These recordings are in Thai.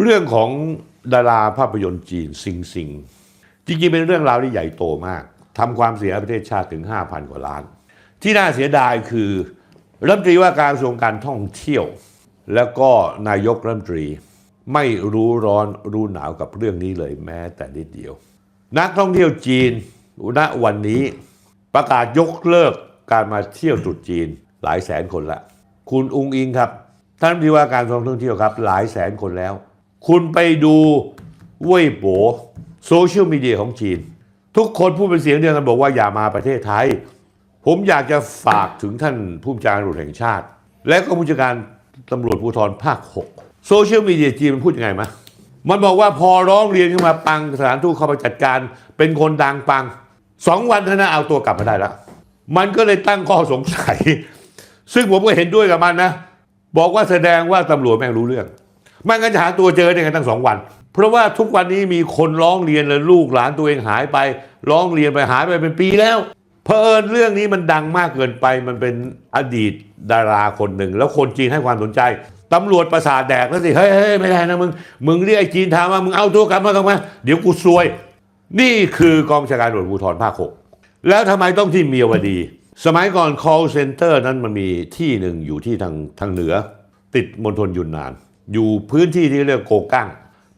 เรื่องของดาราภาพยนตร์จีนซิงซิงจริงๆเป็นเรื่องราวที่ใหญ่โตมากทำความเสียหายประเทศชาติถึง 5,000 กว่าล้าน ที่น่าเสียดายคือรัฐมนตรีว่าการกระทรวงการท่องเที่ยว แล้วก็นายกรัฐมนตรีไม่รู้ร้อนรู้หนาวกับเรื่องนี้เลยแม้แต่นิดเดียว นักท่องเที่ยวจีนณวันนี้ประกาศยกเลิกการมาเที่ยวตรุษจีนหลายแสนคนละ คุณอุงอิงครับท่านรัฐมนตรีว่าการกระทรวงท่องเที่ยวครับ หลายแสนคนแล้ว คุณไปดูเว่ยโบโซเชียลมีเดียของจีน ทุกคนพูดเป็นเสียงเดียวกันบอกว่าอย่ามาประเทศไทย ผมอยากจะฝากถึงท่านผู้บัญชาการตำรวจแห่งชาติ และก็ผู้จัดการตำรวจภูธรภาค 6 โซเชียลมีเดียจีนมันพูดยังไงมะมันบอกว่าพอร้องเรียนขึ้นมาปังสถานทูตเข้าไปจัดการ เป็นคนดังปังสองวันเท่านั้นเอาตัวกลับมาได้แล้วมันก็เลยตั้งข้อสงสัย ซึ่งผมก็เห็นด้วยกับมันนะ บอกว่าแสดงว่าตำรวจแม่งรู้เรื่อง ไม่งั้นจะหาตัวเจอได้ไงตั้งสองวัน เพราะว่าทุกวันนี้มีคนร้องเรียนเลยลูกหลานตัวเองหายไป ร้องเรียนไปหายไปเป็นปีแล้ว เพอเอิญเรื่องนี้มันดังมากเกินไปมันเป็นอดีตดาราคนหนึ่ง แล้วคนจีนให้ความสนใจตำรวจประสาทแดกแล้วสิเฮ้ยเฮ้ยไม่ได้นะมึงมึงเรียกไอ้จีนถามว่ามึงเอาตัวกลับมากลับมาเดี๋ยวกูซวย นี่คือกองชาการตำรวจภูธรภาคหกแล้วทำไมต้องที่เมียวดี สมัยก่อน call center นั้นมันมีที่หนึ่งอยู่ที่ทางทางเหนือ ติดมณฑลยุนนาน อยู่พื้นที่ที่เรียกโกกั้ง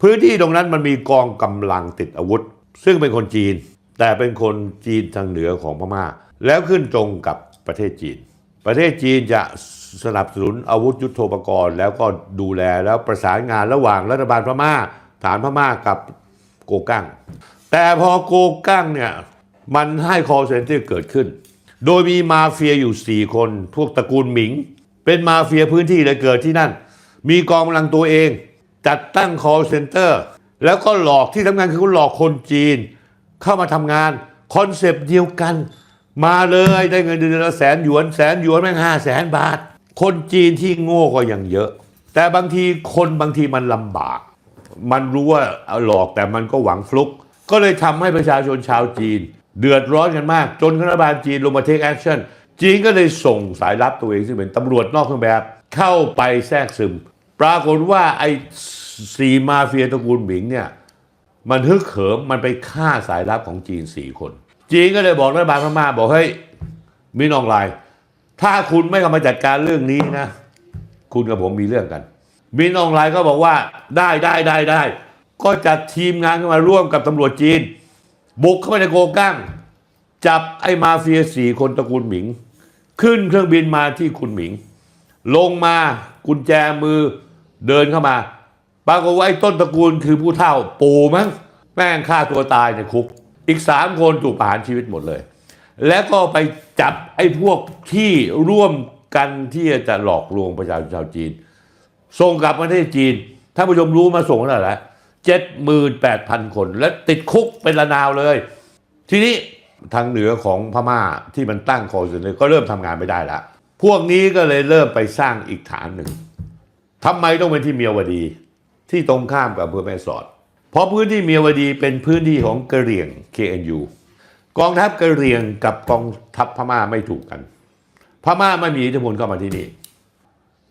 พื้นที่ตรงนั้นมันมีกองกำลังติดอาวุธ ซึ่งเป็นคนจีน แต่เป็นคนจีนทางเหนือของพม่า แล้วขึ้นตรงกับประเทศจีน ประเทศจีนจะสนับสนุนอาวุธยุโทโธปกรณ์ แล้วก็ดูแลแล้วประสานงานระหว่างรัฐบาลพม่า ฐานพม่ากับโกกั้ง แต่พอโกกั้งเนี่ยมันให้คอเซนเตอร์เกิดขึ้น โดยมีมาเฟียอยู่ 4 คน พวกตระกูลหมิง เป็นมาเฟียพื้นที่เลยเกิดที่นั่น มีกองกำลังตัวเอง จัดตั้ง call center แล้วก็หลอกที่ทำงานคือหลอกคนจีน เข้ามาทำงานคอนเซปต์เดียวกัน มาเลยได้เงินเดือนละแสนหยวนแสนหยวนแม่งห้าแสนบาท คนจีนที่โง่ก็ยังเยอะ แต่บางทีคนบางทีมันลำบาก มันรู้ว่าเอาหลอกแต่มันก็หวังฟลุก ก็เลยทำให้ประชาชนชาวจีน เดือดร้อนกันมาก จนรัฐบาลจีนลงมาเทคแอคชั่นจีนก็เลยส่งสายลับตัวเองซึ่งเป็นตำรวจนอกเครื่องแบบ เข้าไปแทรกซึม ปรากฏว่าไอ้สีมาเฟียตระกูลหมิงเนี่ยมันฮึกเหิมมันไปฆ่าสายลับของจีนสี่คน จีนก็เลยบอกรัฐบาลพม่าบอกเฮ้ยมินออนไลน์ ถ้าคุณไม่เข้ามาจัดการเรื่องนี้นะ คุณกับผมมีเรื่องกัน มินออนไลน์ก็บอกว่าได้ได้ได้ได้ ก็จัดทีมงานขึ้นมาร่วมกับตำรวจจีน บุกเข้าไปในโกกั้ง จับไอ้มาเฟียสี่คนตระกูลหมิง ขึ้นเครื่องบินมาที่คุณหมิง ลงมากุญแจมือ เดินเข้ามาปรากฏว่าไอ้ต้นตระกูลคือผู้เฒ่าปู่มั้งแม่งฆ่าตัวตายในคุก อีกสามคนถูกประหารชีวิตหมดเลย แล้วก็ไปจับไอ้พวกที่ร่วมกันที่จะหลอกลวงประชาชนชาวจีน ส่งกลับประเทศจีนท่านผู้ชมรู้มาส่งเท่าไหร่ล้วเจ็ดหมื่นแปดพันคน และติดคุกเป็นระนาวเลย ทีนี้ทางเหนือของพม่าที่มันตั้งคอร์เซนเตอร์ก็เริ่มทำงานไม่ได้แล้วพวกนี้ก็เลยเริ่มไปสร้างอีกฐานหนึ่ง ทำไมต้องเป็นที่เมียวดี ที่ตรงข้ามกับอำเภอแม่สอด เพราะพื้นที่เมียวดีเป็นพื้นที่ของกะเหรี่ยง KNU กองทัพกะเหรี่ยงกับกองทัพพม่าไม่ถูกกัน พม่าไม่มีอิทธิพลเข้ามาที่นี่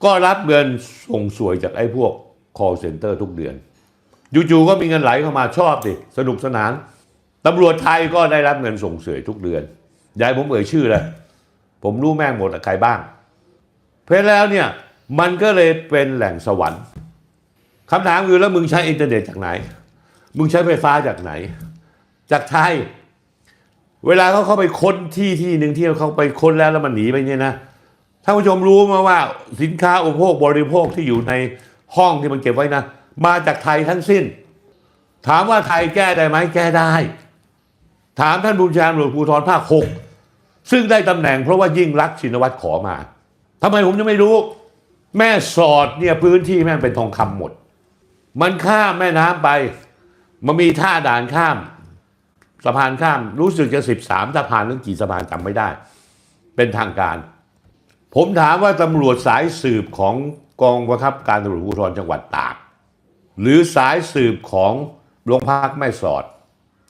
ก็รับเงินส่งสวยจากไอ้พวก call center ทุกเดือนจู่ๆก็มีเงินไหลเข้ามาชอบดิสนุกสนานตำรวจไทยก็ได้รับเงินส่งเสวยทุกเดือนยายผมเอ่ยชื่อเลยผมรู้แม่งหมดอะใครบ้าง เพราะแล้วเนี่ย มันก็เลยเป็นแหล่งสวรรค์คำถามคือแล้วมึงใช้อินเทอร์เน็ตจากไหน มึงใช้ไฟฟ้าจากไหน จากไทย เวลาเขาเข้าไปค้นที่ที่หนึ่งที่เขาไปค้นแล้วแล้วมันหนีไปเนี่ยนะท่านผู้ชมรู้มาว่าสินค้าอุปโภคบริโภคที่อยู่ในห้องที่มันเก็บไว้นะ มาจากไทยทั้งสิ้น ถามว่าไทยแก้ได้ไหมแก้ได้ ถามท่านบัญชาการตำรวจภูธรภาคหกซึ่งได้ตำแหน่งเพราะว่ายิ่งรักชินวัตรขอมาทำไมผมจะไม่รู้ แม่สอดเนี่ยพื้นที่แม่งเป็นทองคำหมด มันข้ามแม่น้ำไป มันมีท่าด่านข้าม สะพานข้ามรู้สึกจะสิบสามสะพานหรือกี่สะพานจำไม่ได้ เป็นทางการ ผมถามว่าตำรวจสายสืบของกองบังคับการตำรวจภูธรจังหวัดตาก หรือสายสืบของโรงพักแม่สอด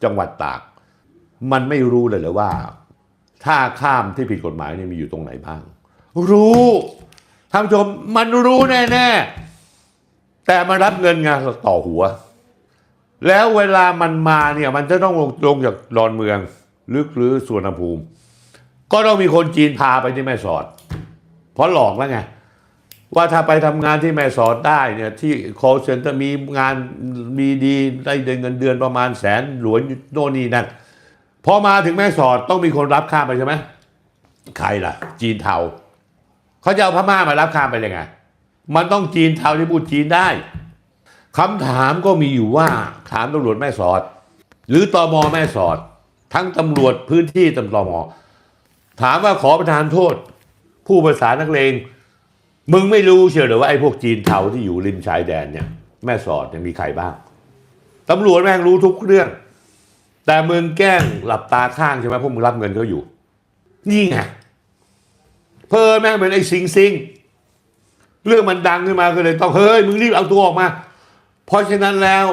จังหวัดตาก มันไม่รู้เลยเหรือว่าท่าข้ามที่ผิดกฎหมายเนี่ยมีอยู่ตรงไหนบ้าง รู้ ท่านผู้ชมมันรู้แน่ๆ แต่มารับเงินงานต่อหัว แล้วเวลามันมาเนี่ยมันจะต้องลงลงจากดอนเมือง ลึกหรือสวนภูมิ ก็ต้องมีคนจีนพาไปที่แม่สอด เพราะหลอกแล้วไง ว่าถ้าไปทำงานที่แม่สอดได้เนี่ยที่ call center มีงานมีดีได้เงินเดือนประมาณแสนหลวนโน่นนี่นั่นพอมาถึงแม่สอดต้องมีคนรับข้ามไปใช่ไหมใครล่ะ จีนเทา เขาจะเอาพม่ามารับข้ามไปยังไง มันต้องจีนเทาที่พูดจีนได้คำถามก็มีอยู่ว่าถามตำรวจแม่สอด หรือตอมแม่สอด ทั้งตำรวจพื้นที่ตำรวจมถามว่าขอประทานโทษ ผู้ประสานนักเลงมึงไม่รู้เชียวหรือว่าไอ้พวกจีนเทาที่อยู่ริมชายแดนเนี่ย แม่สอดเนี่ยมีใครบ้างตำรวจแม่งรู้ทุกเรื่อง แต่มึงแกล้งหลับตาข้างใช่ไหมพวกมึงรับเงินเขาอยู่ นี่ไง เพอแม่งเป็นไอ้ซิงซิงเรื่องมันดังขึ้นมาก็เลยต้องเฮ้ยมึงรีบเอาตัวออกมา เพราะฉะนั้นแล้ว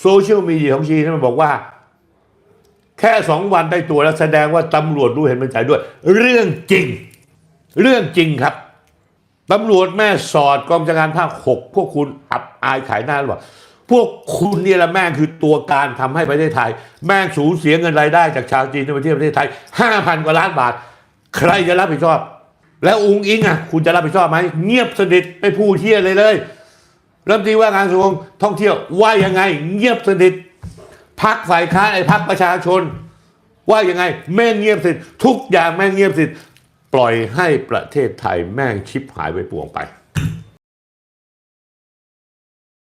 โซเชียลมีเดียของจีนมันบอกว่า แค่สองวันได้ตัวแล้วแสดงว่าตำรวจรู้เห็นเป็นใจด้วย เรื่องจริง เรื่องจริงครับตำรวจแม่สอดกองจัดการภาคหกพวกคุณอับอายขายหน้าหรือเปล่าพวกคุณเนี่ยแหละแม่งคือตัวการทำให้ประเทศไทย แม่งสูญเสียเงินรายได้จากชาวจีนในประเทศไทยห้าพันกว่าล้านบาท ใครจะรับผิดชอบ แล้วอุงอิงอะ คุณจะรับผิดชอบไหมเงียบสนิทไม่พูดเที่ยเลยเลยรัฐมนตรีว่าการกระทรวงท่องเที่ยวว่ายังไง เงียบสนิทพักฝ่ายค้านไอ้พักประชาชน ว่ายังไง แม่งเงียบสนิททุกอย่างแม่งเงียบสนิทปล่อยให้ประเทศไทยแม่งชิบหายไปป่วงไป